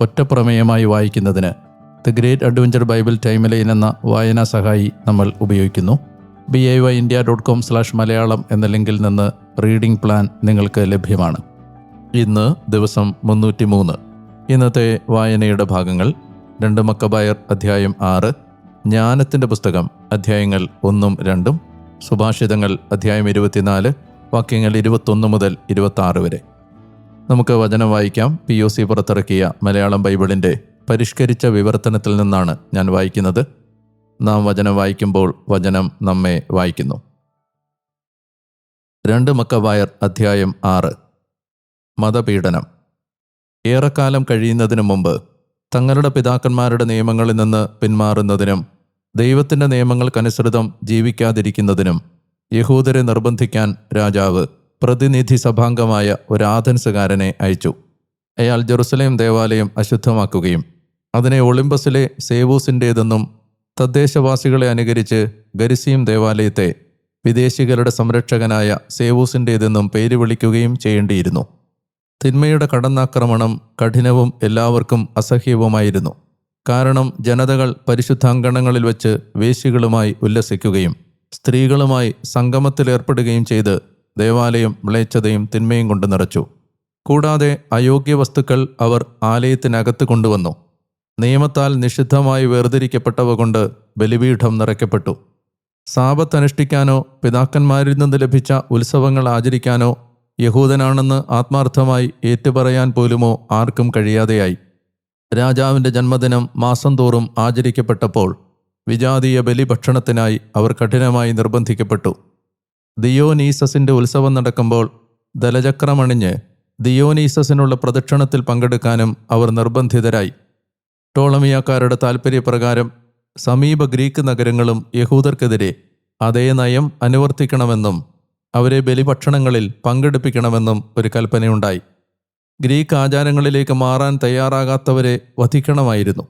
ഒറ്റപ്രമേയമായി വായിക്കുന്നതിന് the great adventure Bible timeline എന്ന വായനാ സഹായി നമ്മൾ ഉപയോഗിക്കുന്നു. B I Y India dot com slash Malayalam എന്ന ലിങ്കിൽ നിന്ന് റീഡിംഗ് പ്ലാൻ നിങ്ങൾക്ക് ലഭ്യമാണ്. ഇന്ന് ദിവസം മുന്നൂറ്റി മൂന്ന് ഇന്നത്തെ വായനയുടെ ഭാഗങ്ങൾ രണ്ട് മക്കബായർ അധ്യായം ആറ് ജ്ഞാനത്തിന്റെ പുസ്തകം അധ്യായങ്ങൾ ഒന്നും രണ്ടും സുഭാഷിതങ്ങൾ അധ്യായം ഇരുപത്തിനാല് വാക്യങ്ങൾ ഇരുപത്തൊന്ന് മുതൽ ഇരുപത്തി വരെ. നമുക്ക് വചനം വായിക്കാം. പി ഒ സി പുറത്തിറക്കിയ മലയാളം ബൈബിളിന്റെ പരിഷ്കരിച്ച വിവർത്തനത്തിൽ നിന്നാണ് ഞാൻ വായിക്കുന്നത്. നാം വചനം വായിക്കുമ്പോൾ വചനം നമ്മെ വായിക്കുന്നു. രണ്ട് മക്കവായർ അധ്യായം ആറ്. മതപീഡനം. ഏറെക്കാലം കഴിയുന്നതിനു മുമ്പ് തങ്ങളുടെ പിതാക്കന്മാരുടെ നിയമങ്ങളിൽ നിന്ന് പിന്മാറുന്നതിനും ദൈവത്തിന്റെ നിയമങ്ങൾക്കനുസൃതം ജീവിക്കാതിരിക്കുന്നതിനും യഹൂദരെ നിർബന്ധിക്കാൻ രാജാവ് പ്രതിനിധി സഭാംഗമായ ഒരു ആഥൻസുകാരനെ അയച്ചു. അയാൾ ജെറുസലേം ദേവാലയം അശുദ്ധമാക്കുകയും അതിനെ ഒളിമ്പസിലെ സേവൂസിന്റേതെന്നും തദ്ദേശവാസികളെ അനുകരിച്ച് ഗരിസീം ദേവാലയത്തെ വിദേശികളുടെ സംരക്ഷകനായ സേവൂസിന്റേതെന്നും പേര് വിളിക്കുകയും ചെയ്യേണ്ടിയിരുന്നു. തിന്മയുടെ കടന്നാക്രമണം കഠിനവും എല്ലാവർക്കും അസഹ്യവുമായിരുന്നു. കാരണം ജനതകൾ പരിശുദ്ധാങ്കണങ്ങളിൽ വെച്ച് വേശികളുമായി ഉല്ലസിക്കുകയും സ്ത്രീകളുമായി സംഗമത്തിലേർപ്പെടുകയും ചെയ്ത് ദേവാലയം മ്ലേച്ഛതയും തിന്മയും കൊണ്ട് നിറച്ചു. കൂടാതെ അയോഗ്യ വസ്തുക്കൾ അവർ ആലയത്തിനകത്ത് കൊണ്ടുവന്നു. നിയമത്താൽ നിഷിദ്ധമായി വേർതിരിക്കപ്പെട്ടവ കൊണ്ട് ബലിപീഠം നിറയ്ക്കപ്പെട്ടു. സാപത്ത് അനുഷ്ഠിക്കാനോ പിതാക്കന്മാരിൽ നിന്ന് ലഭിച്ച ഉത്സവങ്ങൾ ആചരിക്കാനോ യഹൂദനാണെന്ന് ആത്മാർത്ഥമായി ഏറ്റുപറയാൻ പോലുമോ ആർക്കും കഴിയാതെയായി. രാജാവിന്റെ ജന്മദിനം മാസം തോറും ആചരിക്കപ്പെട്ടപ്പോൾ വിജാതീയ ബലിഭക്ഷണത്തിനായി അവർ കഠിനമായി നിർബന്ധിക്കപ്പെട്ടു. ദിയോനീസസിന്റെ ഉത്സവം നടക്കുമ്പോൾ ദലചക്രമണിഞ്ഞ് ദിയോനീസസിനുള്ള പ്രദക്ഷിണത്തിൽ പങ്കെടുക്കാനും അവർ നിർബന്ധിതരായി. ടോളമിയാക്കാരുടെ താൽപ്പര്യപ്രകാരം സമീപ ഗ്രീക്ക് നഗരങ്ങളും യഹൂദർക്കെതിരെ അതേ നയം അനുവർത്തിക്കണമെന്നും അവരെ ബലിഭക്ഷണങ്ങളിൽ പങ്കെടുപ്പിക്കണമെന്നും ഒരു കൽപ്പനയുണ്ടായി. ഗ്രീക്ക് ആചാരങ്ങളിലേക്ക് മാറാൻ തയ്യാറാകാത്തവരെ വധിക്കണമായിരുന്നു.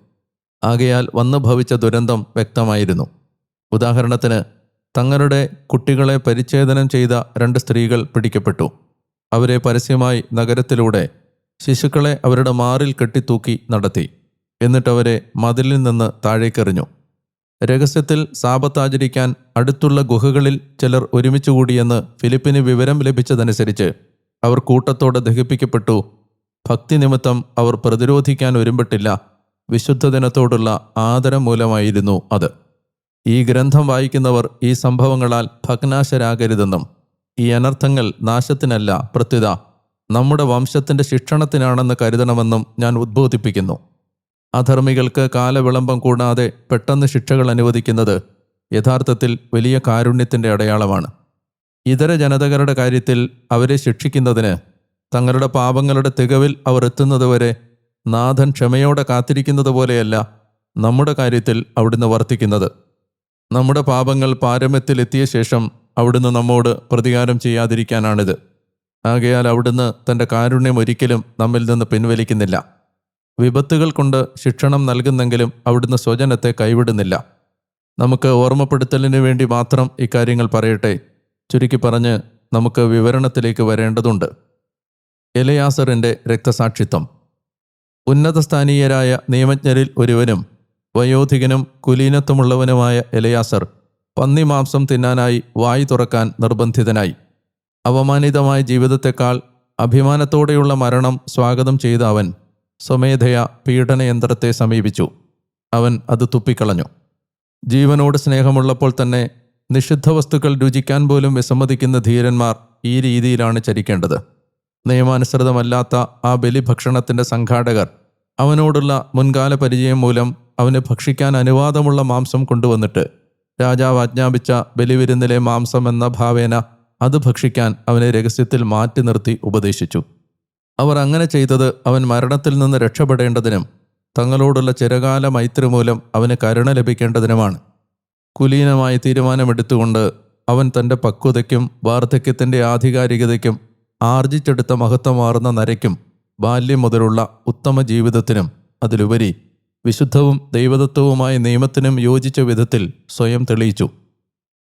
ആകയാൽ വന്നു ഭവിച്ച ദുരന്തം വ്യക്തമായിരുന്നു. ഉദാഹരണത്തിന് തങ്ങളുടെ കുട്ടികളെ പരിച്ഛേദനം ചെയ്ത രണ്ട് സ്ത്രീകൾ പിടിക്കപ്പെട്ടു. അവരെ പരസ്യമായി നഗരത്തിലൂടെ ശിശുക്കളെ അവരുടെ മാറിൽ കെട്ടിത്തൂക്കി നടത്തി. എന്നിട്ടവരെ മതിലിൽ നിന്ന് താഴേക്കെറിഞ്ഞു. രഹസ്യത്തിൽ സാപത്താചരിക്കാൻ അടുത്തുള്ള ഗുഹകളിൽ ചിലർ ഒരുമിച്ചുകൂടിയെന്ന് ഫിലിപ്പിന് വിവരം ലഭിച്ചതനുസരിച്ച് അവർ കൂട്ടത്തോടെ ദഹിപ്പിക്കപ്പെട്ടു. ഭക്തി നിമിത്തം അവർ പ്രതിരോധിക്കാൻ ഒരുമ്പെട്ടില്ല. വിശുദ്ധ ദിനത്തോടുള്ള ആദരം മൂലമായിരുന്നു അത്. ഈ ഗ്രന്ഥം വായിക്കുന്നവർ ഈ സംഭവങ്ങളാൽ ഭഗ്നാശരാകരുതെന്നും ഈ അനർത്ഥങ്ങൾ നാശത്തിനല്ല പ്രത്യുത നമ്മുടെ വംശത്തിന്റെ ശിക്ഷണത്തിനാണെന്ന് കരുതണമെന്നും ഞാൻ ഉദ്ബോധിപ്പിക്കുന്നു. അധർമ്മികൾക്ക് കാലവിളംബം കൂടാതെ പെട്ടെന്ന് ശിക്ഷകൾ അനുവദിക്കുന്നത് യഥാർത്ഥത്തിൽ വലിയ കാരുണ്യത്തിന്റെ അടയാളമാണ്. ഇതര ജനതകളുടെ കാര്യത്തിൽ അവരെ ശിക്ഷിക്കുന്നതിന് തങ്ങളുടെ പാപങ്ങളുടെ തികവിൽ അവർ എത്തുന്നതുവരെ നാഥൻ ക്ഷമയോടെ കാത്തിരിക്കുന്നത് പോലെയല്ല നമ്മുടെ കാര്യത്തിൽ അവിടുന്ന് വർത്തിക്കുന്നത്. നമ്മുടെ പാപങ്ങൾ പാരമ്യത്തിലെത്തിയ ശേഷം അവിടുന്ന് നമ്മോട് പ്രതികാരം ചെയ്യാതിരിക്കാനാണിത്. ആകയാൽ അവിടുന്ന് തന്റെ കാരുണ്യം ഒരിക്കലും നമ്മിൽ നിന്ന് പിൻവലിക്കുന്നില്ല. വിപത്തുകൾ കൊണ്ട് ശിക്ഷണം നൽകുന്നെങ്കിലും അവിടുന്ന് സ്വജനത്തെ കൈവിടുന്നില്ല. നമുക്ക് ഓർമ്മപ്പെടുത്തലിന് വേണ്ടി മാത്രം ഇക്കാര്യങ്ങൾ പറയട്ടെ. ചുരുക്കി പറഞ്ഞ് നമുക്ക് വിവരണത്തിലേക്ക് വരേണ്ടതുണ്ട്. എലയാസറിന്റെ രക്തസാക്ഷിത്വം. ഉന്നതസ്ഥാനീയരായ നിയമജ്ഞരിൽ ഒരുവനും വയോധികനും കുലീനത്വമുള്ളവനുമായ എലയാസർ പന്നിമാംസം തിന്നാനായി വായി തുറക്കാൻ നിർബന്ധിതനായി. അവമാനിതമായ ജീവിതത്തെക്കാൾ അഭിമാനത്തോടെയുള്ള മരണം സ്വാഗതം ചെയ്ത അവൻ സ്വമേധയ പീഡനയന്ത്രത്തെ സമീപിച്ചു. അവൻ അത് തുപ്പിക്കളഞ്ഞു. ജീവനോട് സ്നേഹമുള്ളപ്പോൾ തന്നെ നിഷിദ്ധ വസ്തുക്കൾ രുചിക്കാൻ പോലും വിസമ്മതിക്കുന്ന ധീരന്മാർ ഈ രീതിയിലാണ് ചരിക്കേണ്ടത്. നിയമാനുസൃതമല്ലാത്ത ആ ബലിഭക്ഷണത്തിന്റെ സംഘാടകർ അവനോടുള്ള മുൻകാല പരിചയം മൂലം അവന് ഭക്ഷിക്കാൻ അനുവാദമുള്ള മാംസം കൊണ്ടുവന്നിട്ട് രാജാവ് ആജ്ഞാപിച്ച ബലിവിരുന്നിലെ മാംസം എന്ന ഭാവേന അത് ഭക്ഷിക്കാൻ അവനെ രഹസ്യത്തിൽ മാറ്റി നിർത്തി ഉപദേശിച്ചു. അവർ അങ്ങനെ ചെയ്തത് അവൻ മരണത്തിൽ നിന്ന് രക്ഷപ്പെടേണ്ടതിനും തങ്ങളോടുള്ള ചിരകാല മൈത്രി മൂലം അവന് കരുണ ലഭിക്കേണ്ടതിനുമാണ്. കുലീനമായി തീരുമാനമെടുത്തുകൊണ്ട് അവൻ തന്റെ പക്വതയ്ക്കും വാർദ്ധക്യത്തിന്റെ ആധികാരികതയ്ക്കും ആർജിച്ചെടുത്ത മഹത്വമാർന്ന നരയ്ക്കും ബാല്യം മുതലുള്ള ഉത്തമ ജീവിതത്തിനും അതിലുപരി വിശുദ്ധവും ദൈവദത്വവുമായ നിയമത്തിനും യോജിച്ച വിധത്തിൽ സ്വയം തെളിയിച്ചു.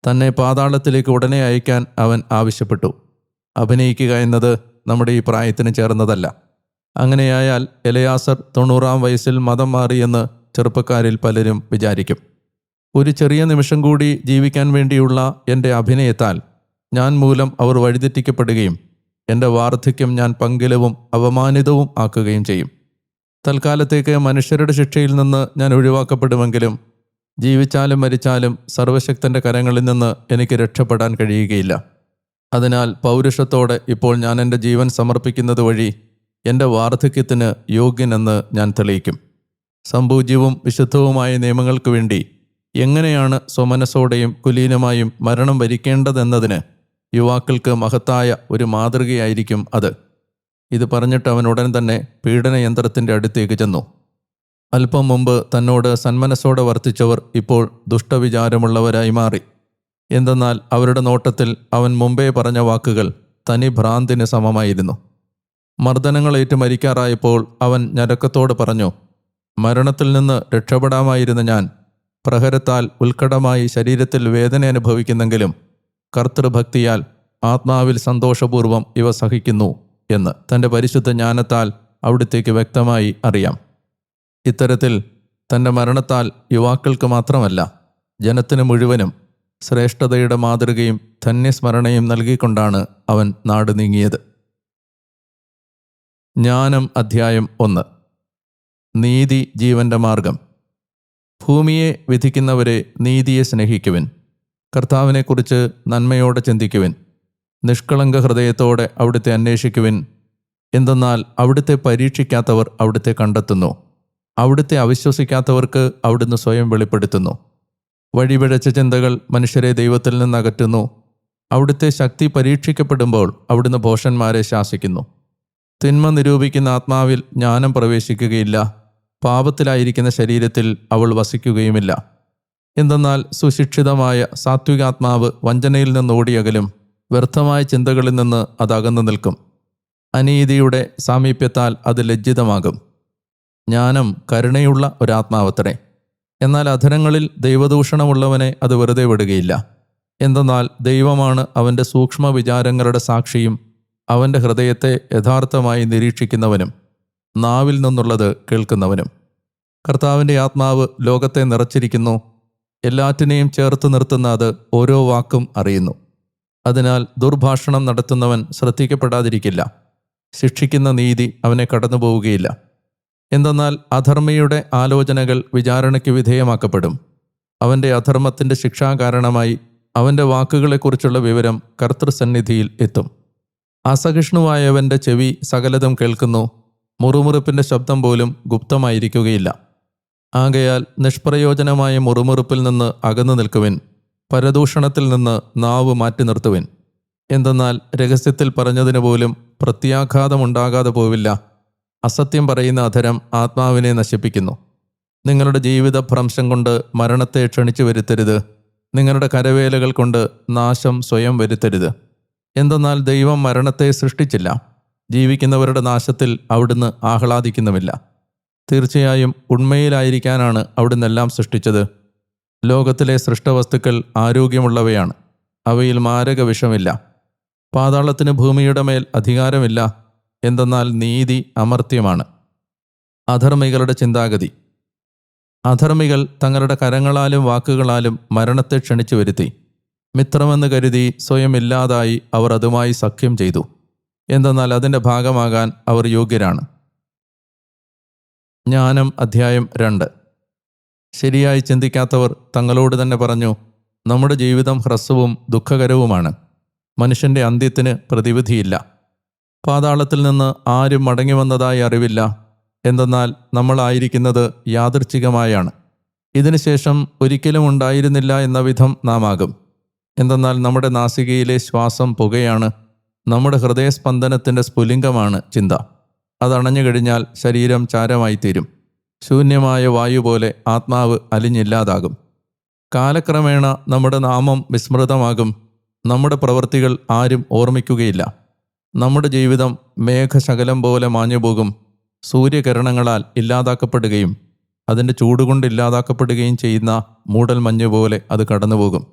തന്നെ പാതാളത്തിലേക്ക് ഉടനെ അയക്കാൻ അവൻ ആവശ്യപ്പെട്ടു. അഭിനയിക്കുക എന്നത് നമ്മുടെ ഈ പ്രായത്തിന് ചേർന്നതല്ല. അങ്ങനെയായാൽ എലയാസർ തൊണ്ണൂറാം വയസ്സിൽ മതം മാറിയെന്ന് ചെറുപ്പക്കാരിൽ പലരും വിചാരിക്കും. ഒരു ചെറിയ നിമിഷം കൂടി ജീവിക്കാൻ വേണ്ടിയുള്ള എന്റെ അഭിനയത്താൽ ഞാൻ മൂലം അവർ വഴിതെറ്റിക്കപ്പെടുകയും എന്റെ വാർദ്ധക്യം ഞാൻ പങ്കിലവും അപമാനിതവും ആക്കുകയും ചെയ്യും. തൽക്കാലത്തേക്ക് മനുഷ്യരുടെ ശിക്ഷയിൽ നിന്ന് ഞാൻ ഒഴിവാക്കപ്പെടുമെങ്കിലും ജീവിച്ചാലും മരിച്ചാലും സർവശക്തന്റെ കരങ്ങളിൽ നിന്ന് എനിക്ക് രക്ഷപ്പെടാൻ കഴിയുകയില്ല. അതിനാൽ പൗരുഷത്തോടെ ഇപ്പോൾ ഞാൻ എന്റെ ജീവൻ സമർപ്പിക്കുന്നത് വഴി എന്റെ വാർദ്ധക്യത്തിന് യോഗ്യനെന്ന് ഞാൻ തെളിയിക്കും. സമ്പൂജ്യവും വിശുദ്ധവുമായ നിയമങ്ങൾക്ക് വേണ്ടി എങ്ങനെയാണ് സ്വമനസ്സോടെയും കുലീനമായും മരണം വരിക്കേണ്ടതെന്നതിന് യുവാക്കൾക്ക് മഹത്തായ ഒരു മാതൃകയായിരിക്കും അത്. ഇത് പറഞ്ഞിട്ട് അവൻ ഉടൻ തന്നെ പീഡനയന്ത്രത്തിന്റെ അടുത്തേക്ക് ചെന്നു. അല്പം മുമ്പ് തന്നോട് സന്മനസ്സോടെ വർത്തിച്ചവർ ഇപ്പോൾ ദുഷ്ടവിചാരമുള്ളവരായി മാറി. എന്തെന്നാൽ അവരുടെ നോട്ടത്തിൽ അവൻ മുമ്പേ പറഞ്ഞ വാക്കുകൾ തനി ഭ്രാന്തിന് സമമായിരുന്നു. മർദ്ദനങ്ങളേറ്റ് മരിക്കാറായപ്പോൾ അവൻ ഞരക്കത്തോട് പറഞ്ഞു മരണത്തിൽ നിന്ന് രക്ഷപ്പെടാമായിരുന്ന ഞാൻ പ്രഹരത്താൽ ഉത്കടമായി ശരീരത്തിൽ വേദന അനുഭവിക്കുന്നെങ്കിലും കർത്തൃഭക്തിയാൽ ആത്മാവിൽ സന്തോഷപൂർവം ഇവ സഹിക്കുന്നു. എന്ന് തന്റെ പരിശുദ്ധ ജ്ഞാനത്താൽ അവിടുത്തേക്ക് വ്യക്തമായി അറിയാം. ഇത്തരത്തിൽ തന്റെ മരണത്താൽ യുവാക്കൾക്ക് മാത്രമല്ല ജനത്തിന് മുഴുവനും ശ്രേഷ്ഠതയുടെ മാതൃകയും ധന്യസ്മരണയും നൽകിക്കൊണ്ടാണ് അവൻ നാട് നീങ്ങിയത്. ജ്ഞാനം അധ്യായം ഒന്ന്. നീതി ജീവന്റെ മാർഗം. ഭൂമിയെ വിധിക്കുന്നവരെ നീതിയെ സ്നേഹിക്കുവിൻ. കർത്താവിനെക്കുറിച്ച് നന്മയോടെ ചിന്തിക്കുവിൻ. നിഷ്കളങ്ക ഹൃദയത്തോടെ അവിടുത്തെ അന്വേഷിക്കുവിൻ. എന്തെന്നാൽ അവിടുത്തെ പരീക്ഷിക്കാത്തവർ അവിടുത്തെ കണ്ടെത്തുന്നു. അവിടുത്തെ അവിശ്വസിക്കാത്തവർക്ക് അവിടുന്ന് സ്വയം വെളിപ്പെടുത്തുന്നു. വഴിപിഴച്ച ചിന്തകൾ മനുഷ്യരെ ദൈവത്തിൽ നിന്ന് അകറ്റുന്നു അവിടുത്തെ ശക്തി പരീക്ഷിക്കപ്പെടുമ്പോൾ അവിടുന്ന് ഭോഷന്മാരെ ശാസിക്കുന്നു. തിന്മ നിരൂപിക്കുന്ന ആത്മാവിൽ ജ്ഞാനം പ്രവേശിക്കുകയില്ല. പാപത്തിലായിരിക്കുന്ന ശരീരത്തിൽ അവൾ വസിക്കുകയുമില്ല. എന്തെന്നാൽ സുശിക്ഷിതമായ സാത്വികാത്മാവ് വഞ്ചനയിൽ നിന്ന് ഓടിയകലും വ്യർത്ഥമായ ചിന്തകളിൽ നിന്ന് അത് അകന്നു നിൽക്കും. അനീതിയുടെ സാമീപ്യത്താൽ അത് ലജ്ജിതമാകും. ജ്ഞാനം കരുണയുള്ള ഒരാത്മാവത്രേ. എന്നാൽ അധരങ്ങളിൽ ദൈവദൂഷണമുള്ളവനെ അത് വെറുതെ വിടുകയില്ല. എന്തെന്നാൽ ദൈവമാണ് അവന്റെ സൂക്ഷ്മ വിചാരങ്ങളുടെ സാക്ഷിയും അവന്റെ ഹൃദയത്തെ യഥാർത്ഥമായി നിരീക്ഷിക്കുന്നവനും നാവിൽ നിന്നുള്ളത് കേൾക്കുന്നവനും. കർത്താവിന്റെ ആത്മാവ് ലോകത്തെ നിറച്ചിരിക്കുന്നു. എല്ലാറ്റിനെയും ചേർത്ത് നിർത്തുന്ന അത് ഓരോ വാക്കും അറിയുന്നു. അതിനാൽ ദുർഭാഷണം നടത്തുന്നവൻ ശ്രദ്ധിക്കപ്പെടാതിരിക്കില്ല. ശിക്ഷിക്കുന്ന നീതി അവനെ കടന്നുപോവുകയില്ല. എന്തെന്നാൽ അധർമ്മിയുടെ ആലോചനകൾ വിചാരണയ്ക്ക് വിധേയമാക്കപ്പെടും. അവന്റെ അധർമ്മത്തിന്റെ ശിക്ഷാ കാരണമായി അവന്റെ വാക്കുകളെക്കുറിച്ചുള്ള വിവരം കർത്തൃസന്നിധിയിൽ എത്തും. അസഹിഷ്ണുവായവന്റെ ചെവി സകലതും കേൾക്കുന്നു മുറുമുറുപ്പിന്റെ ശബ്ദം പോലും ഗുപ്തമായിരിക്കുകയില്ല. ആകയാൽ നിഷ്പ്രയോജനമായ മുറുമുറുപ്പിൽ നിന്ന് അകന്നു നിൽക്കുവിൻ. പരദൂഷണത്തിൽ നിന്ന് നാവ് മാറ്റി നിർത്തുവിൻ. എന്തെന്നാൽ രഹസ്യത്തിൽ പറഞ്ഞതിന് പോലും പ്രത്യാഘാതമുണ്ടാകാതെ പോവില്ല. അസത്യം പറയുന്ന അധരം ആത്മാവിനെ നശിപ്പിക്കുന്നു. നിങ്ങളുടെ ജീവിത ഭ്രംശം കൊണ്ട് മരണത്തെ ക്ഷണിച്ചു വരുത്തരുത്. നിങ്ങളുടെ കരവേലകൾ കൊണ്ട് നാശം സ്വയം വരുത്തരുത്. എന്തെന്നാൽ ദൈവം മരണത്തെ സൃഷ്ടിച്ചില്ല. ജീവിക്കുന്നവരുടെ നാശത്തിൽ അവിടുന്ന് ആഹ്ലാദിക്കുന്നുമില്ല. തീർച്ചയായും ഉണ്മയിലായിരിക്കാനാണ് അവിടുന്ന് എല്ലാം സൃഷ്ടിച്ചത്. ലോകത്തിലെ സൃഷ്ടവസ്തുക്കൾ ആരോഗ്യമുള്ളവയാണ്. അവയിൽ മാരക വിഷമില്ല പാതാളത്തിന് ഭൂമിയുടെ മേൽ അധികാരമില്ല. എന്തെന്നാൽ നീതി അമർത്യമാണ്. അധർമ്മികളുടെ ചിന്താഗതി. അധർമ്മികൾ തങ്ങളുടെ കരങ്ങളാലും വാക്കുകളാലും മരണത്തെ ക്ഷണിച്ചു വരുത്തി. മിത്രമെന്ന് കരുതി സ്വയം ഇല്ലാതായി അവർ അതുമായി സഖ്യം ചെയ്തു. എന്തെന്നാൽ അതിന്റെ ഭാഗമാകാൻ അവർ യോഗ്യരാണ്. ജ്ഞാനം അധ്യായം രണ്ട്. ശരിയായി ചിന്തിക്കാത്തവർ തങ്ങളോട് തന്നെ പറഞ്ഞു നമ്മുടെ ജീവിതം ഹ്രസ്വവും ദുഃഖകരവുമാണ്. മനുഷ്യന്റെ അന്ത്യത്തിന് പ്രതിവിധിയില്ല. പാതാളത്തിൽ നിന്ന് ആരും മടങ്ങി വന്നതായി അറിവില്ല. എന്തെന്നാൽ നമ്മളായിരിക്കുന്നത് യാദൃച്ഛികമായാണ്. ഇതിനുശേഷം ഒരിക്കലും ഉണ്ടായിരുന്നില്ല എന്ന വിധം നാം ആകും എന്തെന്നാൽ നമ്മുടെ നാസികയിലെ ശ്വാസം പുകയാണ്. നമ്മുടെ ഹൃദയസ്പന്ദനത്തിന്റെ സ്ഫുലിംഗമാണ് ചിന്ത. അതണഞ്ഞു കഴിഞ്ഞാൽ ശരീരം ചാരമായി തീരും ശൂന്യമായ വായു പോലെ ആത്മാവ് അലിഞ്ഞില്ലാതാകും. കാലക്രമേണ നമ്മുടെ നാമം വിസ്മൃതമാകും. നമ്മുടെ പ്രവൃത്തികൾ ആരും ഓർമ്മിക്കുകയില്ല. നമ്മുടെ ജീവിതം മേഘശകലം പോലെ മാഞ്ഞുപോകും. സൂര്യകിരണങ്ങളാൽ ഇല്ലാതാക്കപ്പെടുകയും അതിന്റെ ചൂടുകൊണ്ട് ഇല്ലാതാക്കപ്പെടുകയും ചെയ്യുന്ന മൂടൽ മഞ്ഞ് പോലെ അത് കടന്നുപോകും.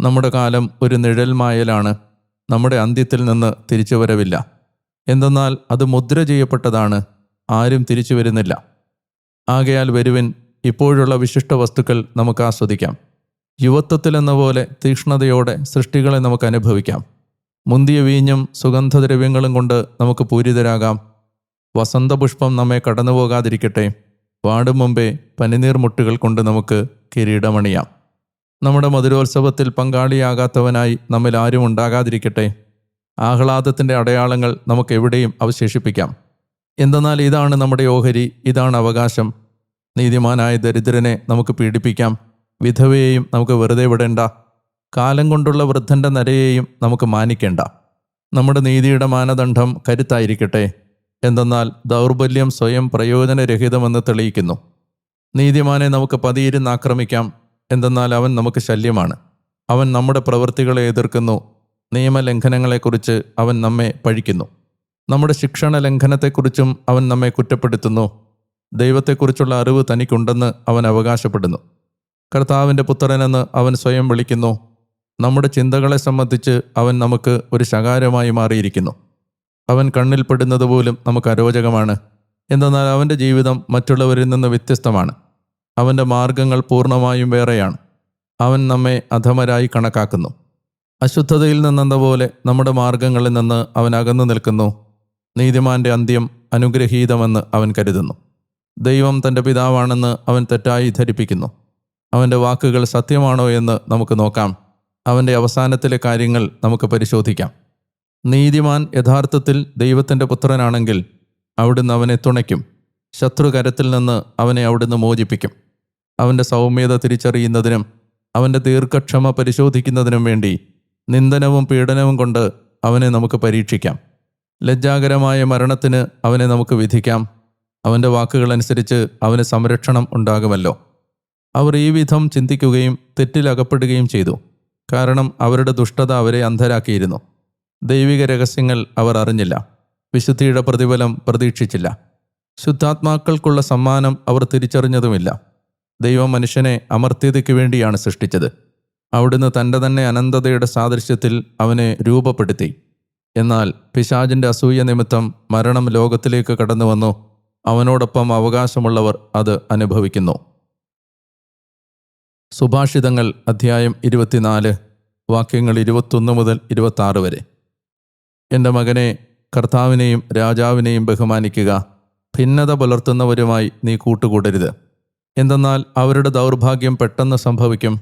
നമ്മുടെ കാലം ഒരു നിഴൽ മായലാണ്. നമ്മുടെ അന്ത്യത്തിൽ നിന്ന് തിരിച്ചു വരവില്ല. എന്തെന്നാൽ അത് മുദ്ര ചെയ്യപ്പെട്ടതാണ്. ആരും തിരിച്ചു വരുന്നില്ല. ആകയാൽ വരുവിൻ ഇപ്പോഴുള്ള വിശിഷ്ട വസ്തുക്കൾ നമുക്ക് ആസ്വദിക്കാം. യുവത്വത്തിലെന്ന പോലെ തീക്ഷ്ണതയോടെ സൃഷ്ടികളെ നമുക്ക് അനുഭവിക്കാം. മുന്തിയ വീഞ്ഞും സുഗന്ധദ്രവ്യങ്ങളും കൊണ്ട് നമുക്ക് പൂരിതരാകാം. വസന്തപുഷ്പം നമ്മെ കടന്നുപോകാതിരിക്കട്ടെ. വാടും മുമ്പേ പനിനീർ മുട്ടുകൾ കൊണ്ട് നമുക്ക് കിരീടമണിയാം. നമ്മുടെ മധുരോത്സവത്തിൽ പങ്കാളിയാകാത്തവനായി നമ്മിൽ ആരും ഉണ്ടാകാതിരിക്കട്ടെ. ആഹ്ലാദത്തിന്റെ അടയാളങ്ങൾ നമുക്ക് എവിടെയും അവശേഷിപ്പിക്കാം. എന്തെന്നാൽ ഇതാണ് നമ്മുടെ ഓഹരി ഇതാണ് അവകാശം. നീതിമാനായ ദരിദ്രനെ നമുക്ക് പീഡിപ്പിക്കാം. വിധവയെയും നമുക്ക് വെറുതെ വിടേണ്ട. കാലം കൊണ്ടുള്ള വൃദ്ധന്റെ നരയെയും നമുക്ക് മാനിക്കേണ്ട. നമ്മുടെ നീതിയുടെ മാനദണ്ഡം കരുത്തായിരിക്കട്ടെ. എന്തെന്നാൽ ദൗർബല്യം സ്വയം പ്രയോജനരഹിതമെന്ന് തെളിയിക്കുന്നു. നീതിമാനെ നമുക്ക് പതിയിരുന്ന് ആക്രമിക്കാം. എന്തെന്നാൽ അവൻ നമുക്ക് ശല്യമാണ്. അവൻ നമ്മുടെ പ്രവൃത്തികളെ എതിർക്കുന്നു. നിയമലംഘനങ്ങളെക്കുറിച്ച് അവൻ നമ്മെ പഴിക്കുന്നു. നമ്മുടെ ശിക്ഷണ ലംഘനത്തെക്കുറിച്ചും അവൻ നമ്മെ കുറ്റപ്പെടുത്തുന്നു. ദൈവത്തെക്കുറിച്ചുള്ള അറിവ് തനിക്കുണ്ടെന്ന് അവൻ അവകാശപ്പെടുന്നു. കർത്താവിന്റെ പുത്രനെന്ന് അവൻ സ്വയം വിളിക്കുന്നു. നമ്മുടെ ചിന്തകളെ സംബന്ധിച്ച് അവൻ നമുക്ക് ഒരു ശകാരമായി മാറിയിരിക്കുന്നു. അവൻ കണ്ണിൽപ്പെടുന്നത് പോലും നമുക്ക് അരോചകമാണ്. എന്തെന്നാൽ അവന്റെ ജീവിതം മറ്റുള്ളവരിൽ നിന്ന് വ്യത്യസ്തമാണ്. അവന്റെ മാർഗങ്ങൾ പൂർണമായും വേറെയാണ്. അവൻ നമ്മെ അധമരായി കണക്കാക്കുന്നു. അശുദ്ധതയിൽ നിന്നെന്ന പോലെ നമ്മുടെ മാർഗങ്ങളിൽ നിന്ന് അവൻ അകന്നു നിൽക്കുന്നു. നീതിമാന്റെ അന്ത്യം അനുഗ്രഹീതമെന്ന് അവൻ കരുതുന്നു. ദൈവം തന്റെ പിതാവാണെന്ന് അവൻ തെറ്റായി ധരിപ്പിക്കുന്നു. അവന്റെ വാക്കുകൾ സത്യമാണോ എന്ന് നമുക്ക് നോക്കാം. അവന്റെ അവസാനത്തിലെ കാര്യങ്ങൾ നമുക്ക് പരിശോധിക്കാം. നീതിമാൻ യഥാർത്ഥത്തിൽ ദൈവത്തിന്റെ പുത്രനാണെങ്കിൽ അവിടുന്ന് അവനെ തുണയ്ക്കും. ശത്രുകരത്തിൽ നിന്ന് അവനെ അവിടുന്ന് മോചിപ്പിക്കും. അവന്റെ സൗമ്യത തിരിച്ചറിയുന്നതിനും അവന്റെ ദീർഘക്ഷമ പരിശോധിക്കുന്നതിനും വേണ്ടി നിന്ദനവും പീഡനവും കൊണ്ട് അവനെ നമുക്ക് പരീക്ഷിക്കാം. ലജ്ജാകരമായ മരണത്തിന് അവനെ നമുക്ക് വിധിക്കാം. അവന്റെ വാക്കുകളനുസരിച്ച് അവന് സംരക്ഷണം ഉണ്ടാകുമല്ലോ. അവർ ഈ വിധം ചിന്തിക്കുകയും തെറ്റിലകപ്പെടുകയും ചെയ്തു. കാരണം അവരുടെ ദുഷ്ടത അവരെ അന്ധരാക്കിയിരുന്നു. ദൈവിക രഹസ്യങ്ങൾ അവർ അറിഞ്ഞില്ല. വിശുദ്ധിയുടെ പ്രതിഫലം പ്രതീക്ഷിച്ചില്ല. ശുദ്ധാത്മാക്കൾക്കുള്ള സമ്മാനം അവർ തിരിച്ചറിഞ്ഞതുമില്ല. ദൈവം മനുഷ്യനെ അമർത്യതയ്ക്ക് വേണ്ടിയാണ് സൃഷ്ടിച്ചത്. അവിടുന്ന് തന്റെ തന്നെ അനന്തതയുടെ സാദൃശ്യത്തിൽ അവനെ രൂപപ്പെടുത്തി. എന്നാൽ പിശാജിന്റെ അസൂയ നിമിത്തം മരണം ലോകത്തിലേക്ക് കടന്നു വന്നു. അവനോടൊപ്പം അവകാശമുള്ളവർ അത് അനുഭവിക്കുന്നു. സുഭാഷിതങ്ങൾ അധ്യായം ഇരുപത്തിനാല് വാക്യങ്ങൾ ഇരുപത്തൊന്ന് മുതൽ ഇരുപത്താറ് വരെ. എന്റെ മകനെ കർത്താവിനെയും രാജാവിനെയും ബഹുമാനിക്കുക. ഭിന്നത പുലർത്തുന്നവരുമായി നീ കൂട്ടുകൂടരുത്. എന്തെന്നാൽ അവരുടെ ദൗർഭാഗ്യം പെട്ടെന്ന് സംഭവിക്കും.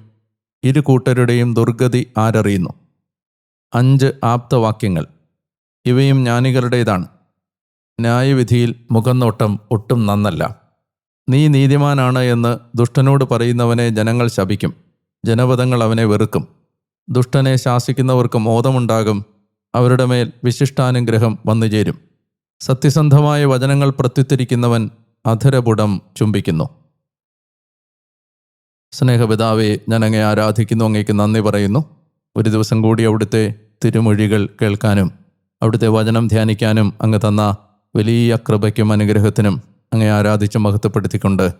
ഇരു കൂട്ടരുടെയും ദുർഗതി ആരറിയുന്നു. അഞ്ച് ആപ്തവാക്യങ്ങൾ. ഇവയും ജ്ഞാനികളുടേതാണ്. ന്യായവിധിയിൽ മുഖന്നോട്ടം ഒട്ടും നന്നല്ല. നീ നീതിമാനാണ് എന്ന് ദുഷ്ടനോട് പറയുന്നവനെ ജനങ്ങൾ ശപിക്കും. ജനപദങ്ങൾ അവനെ വെറുക്കും. ദുഷ്ടനെ ശാസിക്കുന്നവർക്ക് മോദമുണ്ടാകും. അവരുടെ മേൽ വിശിഷ്ടാനുഗ്രഹം വന്നുചേരും സത്യസന്ധമായ വചനങ്ങൾ പ്രത്യുത്തരിക്കുന്നവൻ അധരപുടം ചുംബിക്കുന്നു. സ്നേഹപിതാവെ ഞാൻ ആരാധിക്കുന്നു അങ്ങേക്ക് നന്ദി പറയുന്നു. ഒരു ദിവസം കൂടി അവിടുത്തെ തിരുമൊഴികൾ കേൾക്കാനും. അവിടുത്തെ വചനം ധ്യാനിക്കാനും അങ്ങ് തന്ന വലിയ കൃപയ്ക്കും അനുഗ്രഹത്തിനും അങ്ങേ ആരാധിച്ച് മഹത്വപ്പെടുത്തിക്കൊണ്ട്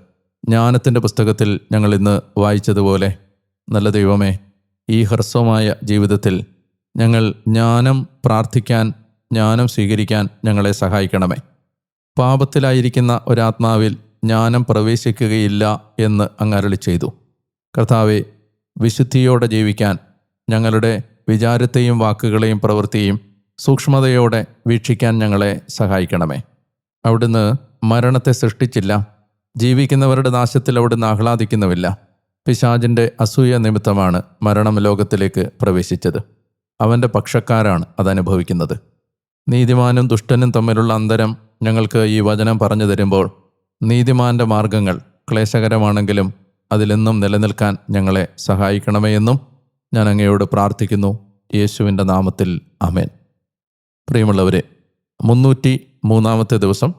ജ്ഞാനത്തിന്റെ പുസ്തകത്തിൽ ഞങ്ങൾ ഇന്ന് വായിച്ചതുപോലെ നല്ല ദൈവമേ ഈ ഹ്രസ്വമായ ജീവിതത്തിൽ ഞങ്ങൾ ജ്ഞാനം പ്രാർത്ഥിക്കാൻ ജ്ഞാനം സ്വീകരിക്കാൻ ഞങ്ങളെ സഹായിക്കണമേ. പാപത്തിലായിരിക്കുന്ന ഒരാത്മാവിൽ ജ്ഞാനം പ്രവേശിക്കുകയില്ല എന്ന് അങ്ങരളി ചെയ്തു. കർത്താവെ വിശുദ്ധിയോടെ ജീവിക്കാൻ ഞങ്ങളുടെ വിചാരത്തെയും വാക്കുകളെയും പ്രവൃത്തിയും സൂക്ഷ്മതയോടെ വീക്ഷിക്കാൻ ഞങ്ങളെ സഹായിക്കണമേ. അവിടുന്ന് മരണത്തെ സൃഷ്ടിച്ചില്ല. ജീവിക്കുന്നവരുടെ നാശത്തിൽ അവിടുന്ന് ആഹ്ലാദിക്കുന്നുമില്ല. പിശാജിന്റെ അസൂയ നിമിത്തമാണ് മരണം ലോകത്തിലേക്ക് പ്രവേശിച്ചത്. അവന്റെ പക്ഷക്കാരാണ് അതനുഭവിക്കുന്നത്. നീതിമാനും ദുഷ്ടനും തമ്മിലുള്ള അന്തരം ഞങ്ങൾക്ക് ഈ വചനം പറഞ്ഞു തരുമ്പോൾ നീതിമാന്റെ മാർഗങ്ങൾ ക്ലേശകരമാണെങ്കിലും അതിലെന്നും നിലനിൽക്കാൻ ഞങ്ങളെ സഹായിക്കണമേ എന്നും ഞാൻ അങ്ങയോട് പ്രാർത്ഥിക്കുന്നു. യേശുവിന്റെ നാമത്തിൽ അമേൻ പ്രിയമുള്ളവരെ മുന്നൂറ്റി മൂന്നാമത്തെ ദിവസം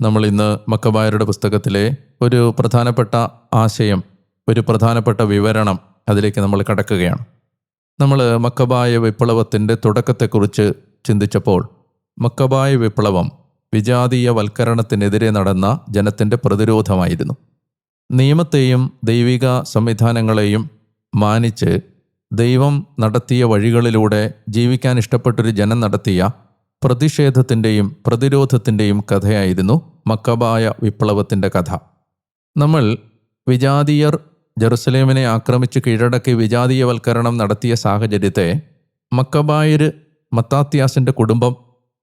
നമ്മൾ ഇന്ന് മക്കബായരുടെ പുസ്തകത്തിലെ ഒരു പ്രധാനപ്പെട്ട ആശയം ഒരു പ്രധാനപ്പെട്ട വിവരണം അതിലേക്ക് നമ്മൾ കടക്കുകയാണ്. നമ്മൾ മക്കബായ വിപ്ലവത്തിന്റെ തുടക്കത്തെക്കുറിച്ച് ചിന്തിച്ചപ്പോൾ മക്കബായ വിപ്ലവം വിജാതീയ വൽക്കരണത്തിനെതിരെ നടന്ന ജനത്തിന്റെ പ്രതിരോധമായിരുന്നു. നിയമത്തെയും ദൈവിക സംവിധാനങ്ങളെയും മാനിച്ച് ദൈവം നടത്തിയ വഴികളിലൂടെ ജീവിക്കാൻ ഇഷ്ടപ്പെട്ടൊരു ജനം നടത്തിയ പ്രതിഷേധത്തിന്റെയും പ്രതിരോധത്തിന്റെയും കഥയായിരുന്നു മക്കബായ വിപ്ലവത്തിന്റെ കഥ. നമ്മൾ വിജാതീയർ ജെറുസലേമിനെ ആക്രമിച്ച് കീഴടക്കി വിജാതീയവൽക്കരണം നടത്തിയ സാഹചര്യത്തെ മക്കബായർ മത്താത്യാസിന്റെ കുടുംബം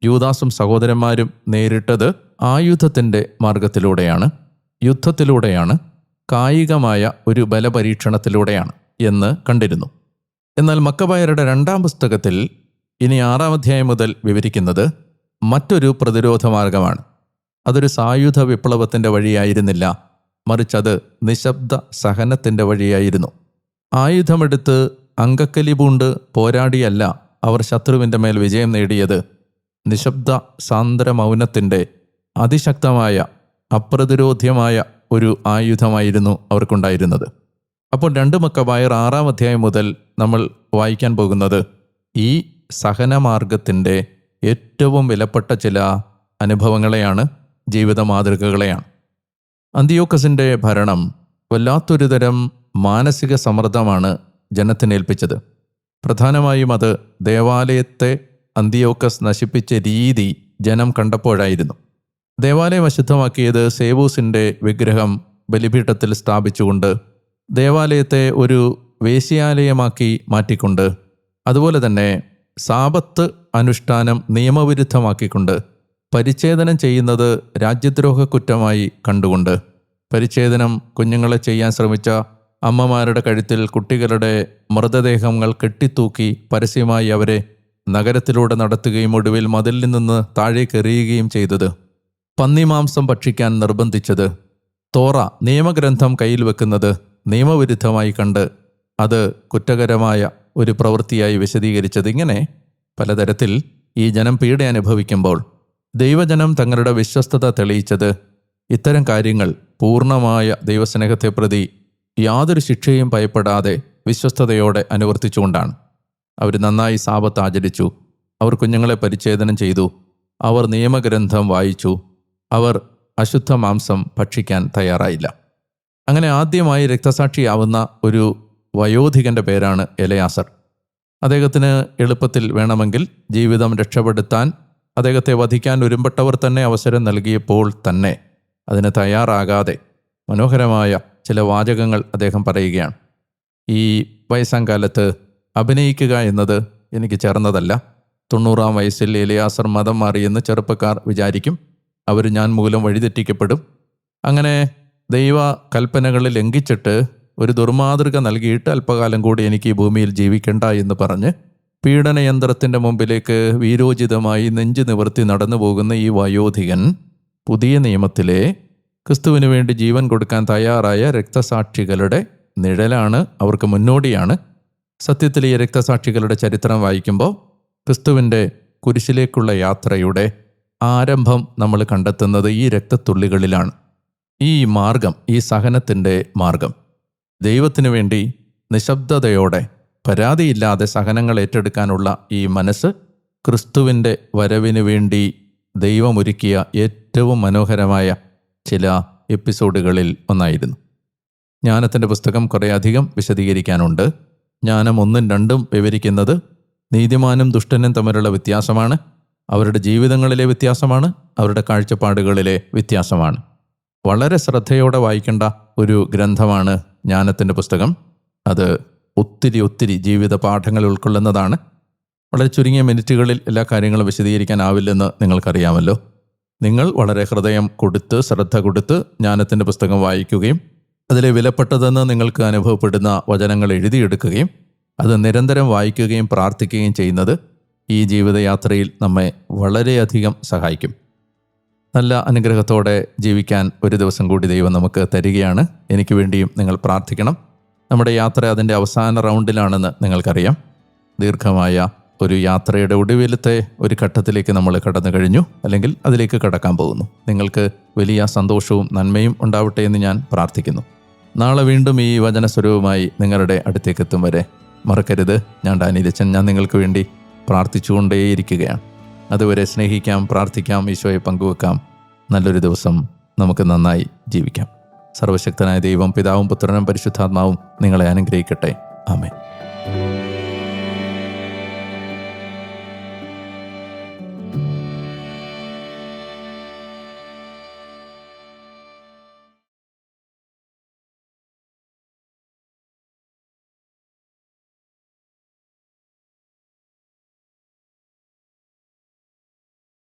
യൂദാസും സഹോദരന്മാരും നേരിട്ടത് ആയുധത്തിന്റെ മാർഗത്തിലൂടെയാണ് യുദ്ധത്തിലൂടെയാണ് കായികമായ ഒരു ബലപരീക്ഷണത്തിലൂടെയാണ് എന്ന് കണ്ടിരുന്നു. എന്നാൽ മക്കബായരുടെ രണ്ടാം പുസ്തകത്തിൽ ഇനി ആറാം അധ്യായം മുതൽ വിവരിക്കുന്നത് മറ്റൊരു പ്രതിരോധ മാർഗമാണ് അതൊരു സായുധ വിപ്ലവത്തിന്റെ വഴിയായിരുന്നില്ല മറിച്ച് അത് നിശബ്ദ സഹനത്തിന്റെ വഴിയായിരുന്നു. ആയുധമെടുത്ത് അങ്കക്കലി പൂണ്ട് പോരാടിയല്ല അവർ ശത്രുവിന്റെ മേൽ വിജയം നേടിയത്. നിശബ്ദ സാന്ദ്ര മൗനത്തിന്റെ അതിശക്തമായ അപ്രതിരോധ്യമായ ഒരു ആയുധമായിരുന്നു അവർക്കുണ്ടായിരുന്നത്. അപ്പോൾ രണ്ട് മക്കബായർ ആറാം അധ്യായം മുതൽ നമ്മൾ വായിക്കാൻ പോകുന്നത് ഈ സഹനമാർഗത്തിന്റെ ഏറ്റവും വിലപ്പെട്ട ചില അനുഭവങ്ങളെയാണ് ജീവിത മാതൃകകളെയാണ് അന്തിയോക്കസിന്റെ ഭരണം വല്ലാത്തൊരു തരം മാനസിക സമ്മർദ്ദമാണ് ജനത്തിനേൽപ്പിച്ചത് പ്രധാനമായും അത് ദേവാലയത്തെ അന്തിയോക്കസ് നശിപ്പിച്ച രീതി ജനം കണ്ടപ്പോഴായിരുന്നു. ദേവാലയം അശുദ്ധമാക്കിയത് സേവൂസിന്റെ വിഗ്രഹം ബലിപീഠത്തിൽ സ്ഥാപിച്ചുകൊണ്ട് ദേവാലയത്തെ ഒരു വേശ്യാലയമാക്കി മാറ്റിക്കൊണ്ട് അതുപോലെ തന്നെ സാപത്ത് അനുഷ്ഠാനം നിയമവിരുദ്ധമാക്കിക്കൊണ്ട് പരിച്ഛേദനം ചെയ്യുന്നത് രാജ്യദ്രോഹ കുറ്റമായി കണ്ടുകൊണ്ട് പരിച്ഛേദനം കുഞ്ഞുങ്ങളെ ചെയ്യാൻ ശ്രമിച്ച അമ്മമാരുടെ കഴുത്തിൽ കുട്ടികളുടെ മൃതദേഹങ്ങൾ കെട്ടിത്തൂക്കി പരസ്യമായി അവരെ നഗരത്തിലൂടെ നടത്തുകയും ഒടുവിൽ മതിലിൽ നിന്ന് താഴേക്ക് എറിയുകയും ചെയ്തത് പന്നിമാംസം ഭക്ഷിക്കാൻ നിർബന്ധിച്ചത്. തോറ നിയമഗ്രന്ഥം കയ്യിൽ വെക്കുന്നത് നിയമവിരുദ്ധമായി കണ്ട് അത് കുറ്റകരമായ ഒരു പ്രവൃത്തിയായി വിശദീകരിച്ചത് ഇങ്ങനെ പലതരത്തിൽ ഈ ജനം പീഡ അനുഭവിക്കുമ്പോൾ ദൈവജനം തങ്ങളുടെ വിശ്വസ്തത തെളിയിച്ചത് ഇത്തരം കാര്യങ്ങൾ പൂർണമായ ദൈവസ്നേഹത്തെ പ്രതി യാതൊരു ശിക്ഷയും ഭയപ്പെടാതെ വിശ്വസ്തയോടെ അനുവർത്തിച്ചുകൊണ്ടാണ്. അവർ നന്നായി സാപത്ത് ആചരിച്ചു. അവർ കുഞ്ഞുങ്ങളെ പരിച്ഛേദനം ചെയ്തു. അവർ നിയമഗ്രന്ഥം വായിച്ചു. അവർ അശുദ്ധ മാംസം ഭക്ഷിക്കാൻ തയ്യാറായില്ല. അങ്ങനെ ആദ്യമായി രക്തസാക്ഷിയാവുന്ന ഒരു വയോധികന്റെ പേരാണ് എലയാസർ. അദ്ദേഹത്തിന് എളുപ്പത്തിൽ വേണമെങ്കിൽ ജീവിതം രക്ഷപ്പെടുത്താൻ അദ്ദേഹത്തെ വധിക്കാൻ ഒരുമ്പെട്ടവർ തന്നെ അവസരം നൽകിയപ്പോൾ തന്നെ അതിന് തയ്യാറാകാതെ മനോഹരമായ ചില വാചകങ്ങൾ അദ്ദേഹം പറയുകയാണ്. ഈ വയസ്സാം കാലത്ത് അഭിനയിക്കുക എന്നത് എനിക്ക് ചേർന്നതല്ല. തൊണ്ണൂറാം വയസ്സിൽ എലിയാസർ മതം മാറിയെന്ന് ചെറുപ്പക്കാർ വിചാരിക്കും. അവർ ഞാൻ മൂലം വഴിതെറ്റിക്കപ്പെടും. അങ്ങനെ ദൈവ കൽപ്പനകൾ ലംഘിച്ചിട്ട് ഒരു ദുർമാതൃക നൽകിയിട്ട് അല്പകാലം കൂടി എനിക്ക് ഈ ഭൂമിയിൽ ജീവിക്കണ്ട എന്ന് പറഞ്ഞ് പീഡനയന്ത്രത്തിന്റെ മുമ്പിലേക്ക് വീരോചിതമായി നെഞ്ചു നിവർത്തി നടന്നു പോകുന്ന ഈ വയോധികൻ പുതിയ നിയമത്തിലെ ക്രിസ്തുവിന് വേണ്ടി ജീവൻ കൊടുക്കാൻ തയ്യാറായ രക്തസാക്ഷികളുടെ നിഴലാണ് അവർക്ക് മുന്നോടിയാണ്. സത്യത്തിൽ ഈ രക്തസാക്ഷികളുടെ ചരിത്രം വായിക്കുമ്പോൾ ക്രിസ്തുവിന്റെ കുരിശിലേക്കുള്ള യാത്രയുടെ ആരംഭം നമ്മൾ കണ്ടെത്തുന്നത് ഈ രക്തത്തുള്ളികളിലാണ്. ഈ മാർഗം ഈ സഹനത്തിന്റെ മാർഗം. ദൈവത്തിനു വേണ്ടി നിശബ്ദതയോടെ പരാതിയില്ലാതെ സഹനങ്ങൾ ഏറ്റെടുക്കാനുള്ള ഈ മനസ്സ് ക്രിസ്തുവിന്റെ വരവിനു വേണ്ടി ദൈവമൊരുക്കിയ ഏറ്റവും മനോഹരമായ ചില എപ്പിസോഡുകളിൽ ഒന്നായിരുന്നു. ജ്ഞാനത്തിന്റെ പുസ്തകം കുറേയധികം വിശദീകരിക്കാനുണ്ട്. ജ്ഞാനം ഒന്നും രണ്ടും വിവരിക്കുന്നത് നീതിമാനും ദുഷ്ടനും തമ്മിലുള്ള വ്യത്യാസമാണ്. അവരുടെ ജീവിതങ്ങളിലെ വ്യത്യാസമാണ്. അവരുടെ കാഴ്ചപ്പാടുകളിലെ വ്യത്യാസമാണ്. വളരെ ശ്രദ്ധയോടെ വായിക്കേണ്ട ഒരു ഗ്രന്ഥമാണ് ജ്ഞാനത്തിന്റെ പുസ്തകം. അത് ഒത്തിരി ഒത്തിരി ജീവിത പാഠങ്ങൾ ഉൾക്കൊള്ളുന്നതാണ്. വളരെ ചുരുങ്ങിയ മിനിറ്റുകളിൽ എല്ലാ കാര്യങ്ങളും വിശദീകരിക്കാനാവില്ലെന്ന് നിങ്ങൾക്കറിയാമല്ലോ. നിങ്ങൾ വളരെ ഹൃദയം കൊടുത്ത് ശ്രദ്ധ കൊടുത്ത് ജ്ഞാനത്തിന്റെ പുസ്തകം വായിക്കുകയും അതിലെ വിലപ്പെട്ടതെന്ന് നിങ്ങൾക്ക് അനുഭവപ്പെടുന്ന വചനങ്ങൾ എഴുതിയെടുക്കുകയും അത് നിരന്തരം വായിക്കുകയും പ്രാർത്ഥിക്കുകയും ചെയ്യുന്നത് ഈ ജീവിതയാത്രയിൽ നമ്മെ വളരെയധികം സഹായിക്കും. നല്ല അനുഗ്രഹത്തോടെ ജീവിക്കാൻ ഒരു ദിവസം കൂടി ദൈവം നമുക്ക് തരികയാണ്. എനിക്ക് വേണ്ടിയും നിങ്ങൾ പ്രാർത്ഥിക്കണം. നമ്മുടെ യാത്ര അതിന്റെ അവസാന റൗണ്ടിലാണെന്ന് നിങ്ങൾക്കറിയാം. ദീർഘമായ ഒരു യാത്രയുടെ ഒടുവിലത്തെ ഒരു ഘട്ടത്തിലേക്ക് നമ്മൾ കടന്നു കഴിഞ്ഞു. അല്ലെങ്കിൽ അതിലേക്ക് കടക്കാൻ പോകുന്നു. നിങ്ങൾക്ക് വലിയ സന്തോഷവും നന്മയും ഉണ്ടാവട്ടെ എന്ന് ഞാൻ പ്രാർത്ഥിക്കുന്നു. നാളെ വീണ്ടും ഈ വചന സ്വരൂപമായി നിങ്ങളുടെ അടുത്തേക്ക് എത്തും വരെ മറക്കരുത്. ഞാൻ ഡാനിലച്ചൻ ഞാൻ നിങ്ങൾക്ക് വേണ്ടി പ്രാർത്ഥിച്ചുകൊണ്ടേയിരിക്കുകയാണ്. അതുവരെ സ്നേഹിക്കാം പ്രാർത്ഥിക്കാം ഈശോയെ പങ്കുവെക്കാം. നല്ലൊരു ദിവസം നമുക്ക് നന്നായി ജീവിക്കാം. സർവശക്തനായ ദൈവം പിതാവും പുത്രനും പരിശുദ്ധാത്മാവും നിങ്ങളെ അനുഗ്രഹിക്കട്ടെ. ആമേൻ.